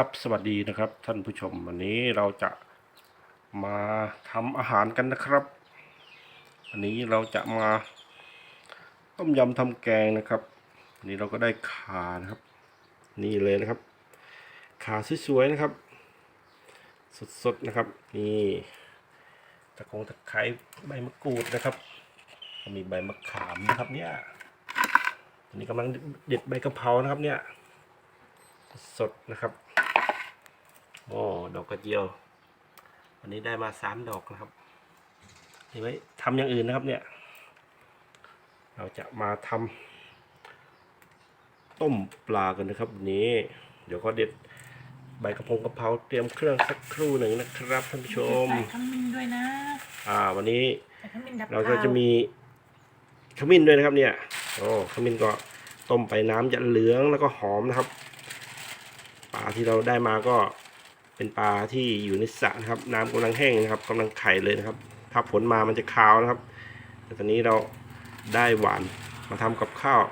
ครับสวัสดีนะครับท่านผู้ชมวันนี้เราจะมาทำอาหารกันนะครับวันนี้เราจะมาต้มยำทำแกงนะครับวันนี้เราก็ได้ขานะครับ นี่เลยนะครับ ขาสวยๆนะครับ สดๆนะครับนี่ตะคงตะไคร้ใบมะกรูดนะครับมีใบมะขามนะครับเนี่ยอันนี้กำลังเด็ดใบกะเพรานะครับเนี่ยสดนะครับ โอ้ดอกกระเจียว วันนี้ได้มาสามดอกนะครับนี่ไว้ทำอย่างอื่นนะครับเนี่ย เราจะมาทำต้มปลากันนะครับวันนี้ เดี๋ยวก็เด็ดใบกระเพงกระเพราเตรียมเครื่องสักครู่หนึ่งนะครับท่านผู้ชมใส่ขมิ้นด้วยนะ อ่า วันนี้ใส่ขมิ้นดับเราก็จะมีขมิ้นด้วยนะครับ เนี่ย โอ้ขมิ้นก็ต้มไปน้ำจะเหลืองแล้วก็หอมนะครับ ปลาที่เราได้มาก็ เป็นปลาที่อยู่ในสระนะครับ น้ำกำลังแห้งนะครับกำลังไข่เลยนะครับ ถ้าฝนมามันจะคาวนะครับ แต่ตอนนี้เราได้หวานมาทำกับข้าว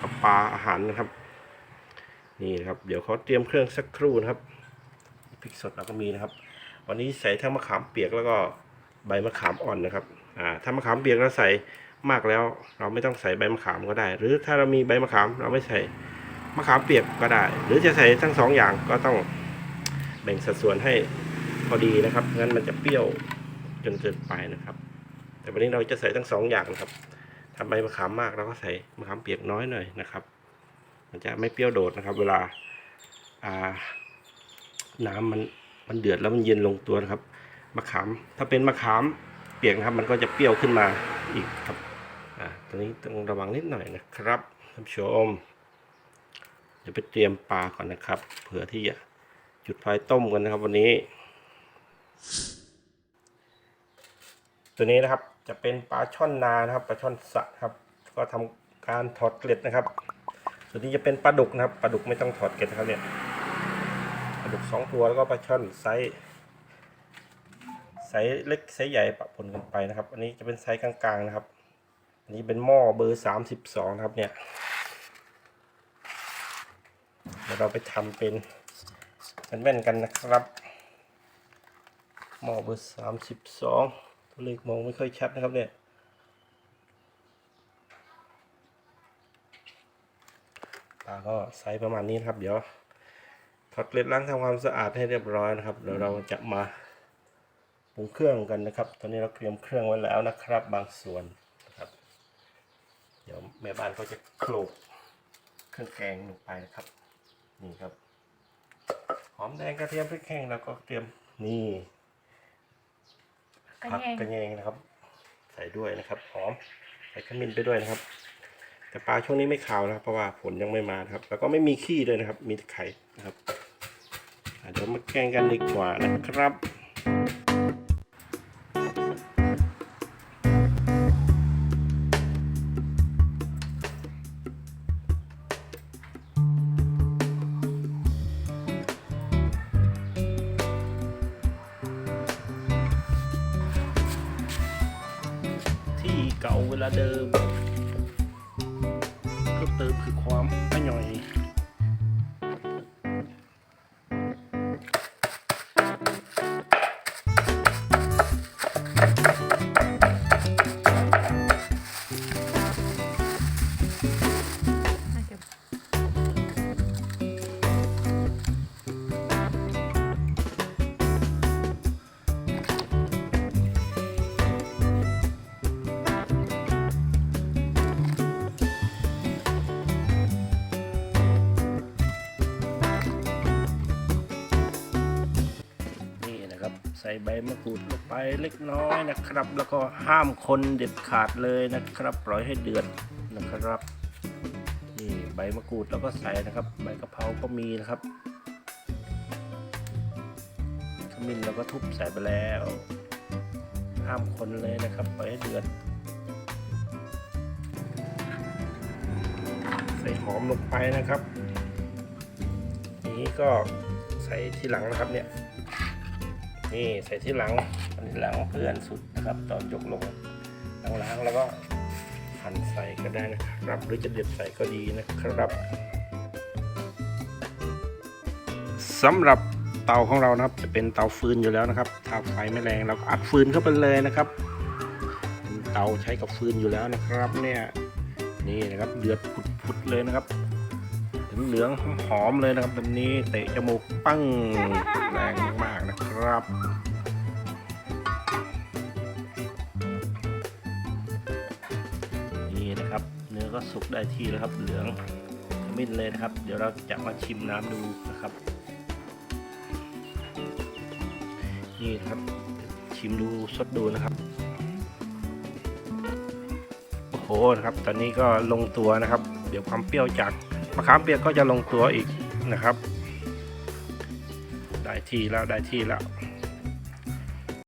กับปลาอาหารนะครับ นี่นะครับ เดี๋ยวเขาเตรียมเครื่องสักครู่นะครับพริกสดเราก็มีนะครับ วันนี้ใส่ทั้งมะขามเปียกแล้วก็ใบมะขามอ่อนนะครับอ่าถ้ามะขามเปียกเราใส่มากแล้ว เราไม่ต้องใส่ใบมะขามก็ได้ หรือถ้าเรามีใบมะขามเราไม่ใส่มะขามเปียกก็ได้ หรือจะใส่ทั้งสองอย่างก็ต้อง แบ่งสัดส่วนให้พอดีนะครับงั้นมันจะเปรี้ยวจนเกินไปนะครับ แต่วันนี้เราจะใส่ทั้งสองอย่างนะครับทำใบมะขามมากเราก็ใส่มะขามเปียกน้อยหน่อยนะครับ มันจะไม่เปรี้ยวโดดนะครับ เวลาอ่าน้ำมันมันเดือดแล้วมันเย็นลงตัวนะครับมะขาม ถ้าเป็นมะขามเปียกนะครับ มันก็จะเปรี้ยวขึ้นมาอีกครับอ่าตอนนี้ต้องระวังนิดหน่อยนะครับท่านผู้ชมเดี๋ยวไปเตรียมปลาก่อนนะครับเผื่อที่จะ จุดไฟต้มกันนะครับ วันนี้ ตัวนี้นะครับจะเป็นปลาช่อนนานะครับปลาช่อนสะครับ ก็ทำการถอดเกล็ดนะครับ ส่วนนี้จะเป็นปลาดุกนะครับปลาดุกไม่ต้องถอดเกล็ดนะครับเนี่ยปลาดุกสองตัวแล้วก็ปลาช่อนไซส์ไซส์เล็กไซส์ใหญ่ปะปนกันไปนะครับ อันนี้จะเป็นไซส์กลางๆนะครับ อันนี้เป็นหม้อเบอร์สามสิบสองครับเนี่ยเดี๋ยวเราไปทำเป็น แว่นๆกันนะครับหมอเบอร์สามสิบสองตัวเลขมองไม่ค่อยชัดนะครับเนี่ยปลาก็ไซส์ประมาณนี้นะครับ เดี๋ยวถอดเกล็ดล้างทำความสะอาดให้เรียบร้อยนะครับเดี๋ยวเราจะมาปรุงเครื่องกันนะครับ ตอนนี้เราเตรียมเครื่องไว้แล้วนะครับ บางส่วนนะครับ เดี๋ยวแม่บ้านก็จะโขลกเครื่องแกงลงไปนะครับ นี่ครับ หอมแดงกระเทียมพริกแห้งแล้วก็เตรียมนี่กระผักแยงกระเยงนะครับ ใส่ด้วยนะครับหอมใส่ขมิ้นไปด้วยนะครับ แต่ปลาช่วงนี้ไม่ขาวนะครับ เพราะว่าฝนยังไม่มานะครับ แล้วก็ไม่มีขี้ด้วยนะครับ มีแต่ไข่นะครับอะเดี๋ยวมาแกงกันดีกว่านะครับ เก่าเวลาเดิมก็เติมคือความอร่อยน่อย ส่ใบมะกรูดลงไปเล็กน้อยนะครับ แล้วก็ห้ามคนเด็ดขาดเลยนะครับ ปล่อยให้เดือดนะครับนี่ใบมะกรูดเราก็ใส่นะครับ ใบกะเพราก็มีนะครับขมิ้นเราก็ทุบใส่ไปแล้ว ห้ามคนเลยนะครับ ปล่อยให้เดือด ใส่หอมลงไปนะครับ นี้ก็ใส่ที่หลังนะครับเนี่ย นี่ใส่ที่หลังอันนี้หลังเพื่อนสุดนะครับ ตอนยกลงล้างๆแล้วก็หั่นใส่ก็ได้นะครับ หรือจะเด็ดใส่ก็ดีนะครับสำหรับเตาของเรานะครับ จะเป็นเตาฟืนอยู่แล้วนะครับ ถ้าไฟไม่แรงเราก็อัดฟืนเข้าไปเลยนะครับเตาใช้กับฟืนอยู่แล้วนะครับ เนี่ยนี่นะครับเดือดพุดๆเลยนะครับเหลืองหอมเลยนะครับแบบนี้เตะจมูกปั้งแรง สุกได้ที่แล้วครับ เหลืองขมิ้นเลยนะครับ เดี๋ยวเราจะมาชิมน้ำดูนะครับ นี่ครับชิมดูสดดูนะครับโอ้โหนะครับ ตอนนี้ก็ลงตัวนะครับ เดี๋ยวความเปรี้ยวจากมะขามเปียกก็จะลงตัวอีกนะครับ ได้ที่แล้วได้ที่แล้ว